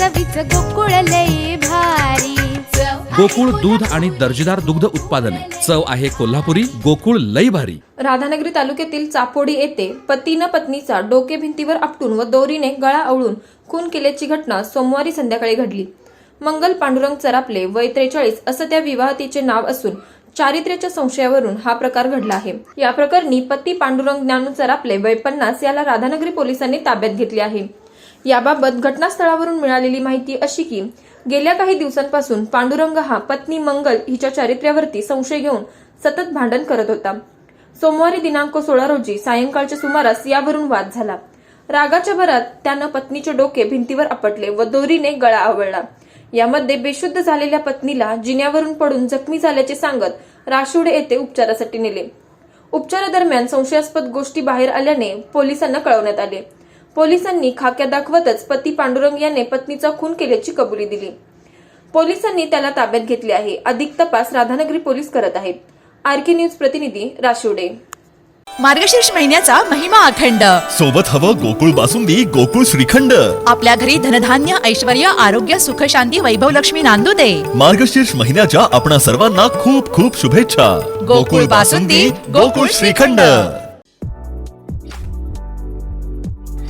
चवीच गोकुळ लई भारी. गोकुळ दूध आणि दर्जेदार दुग्ध उत्पादने. चव आहे कोल्हापुरी गोकुळ लई भारी. राधानगरी तालुक्यातील चापोडी येथे पतीनं पत्नीचा डोके भिंतीवर आपटून व दोरीने गळा आवळून खून केल्याची घटना सोमवारी संध्याकाळी घडली. मंगल पांडुरंग चरापले वय त्रेचाळीस असं त्या विवाहतीचे नाव असून चारित्र्याच्या संशयावरून हा प्रकार घडला आहे. या प्रकरणी पती पांडुरंग ज्ञानू चरापले वय पन्नास याला राधानगरी पोलिसांनी ताब्यात घेतले आहे. याबाबत घटनास्थळावरून मिळालेली माहिती अशी की गेल्या काही दिवसांपासून पांडुरंग हा पत्नी मंगल हिच्या चारित्र्यावरती संशय घेऊन सतत भांडण करत होता. सोमवारी दिनांक सोळा रोजी सायंकाळच्या सुमारास यावरून वाद झाला. रागाच्या भरात त्यानं पत्नीचे डोके भिंतीवर आपटले व दोरीने गळा आवळला. यामध्ये बेशुद्ध झालेल्या पत्नीला जिन्यावरून पडून जखमी झाल्याचे सांगत राशिवडे येथे उपचारासाठी नेले. उपचारादरम्यान संशयास्पद गोष्टी बाहेर आल्याने पोलिसांना कळवण्यात आले. पोलिसांनी खाक्या दाखवतच पती पांडुरंग याने पत्नीचा खून केल्याची कबुली दिली. पोलिसांनी त्याला ताब्यात घेतले आहे. अधिक तपास राधानगरी पोलीस करत आहेत. आरके न्यूज प्रतिनिधी राशिवडे. मार्गशीर्ष महिन्याचा महिमा अखंड. सोबत हवं गोकुळ बासुंदी गोकुळ श्रीखंड. आपल्या घरी धनधान्य ऐश्वर आरोग्य सुख शांती वैभव लक्ष्मी नांदू दे. मार्गशीर्ष महिन्याच्या आपणा सर्वांना खूप खूप शुभेच्छा. गोकुळ बासुंदी, गोकुळ श्रीखंड.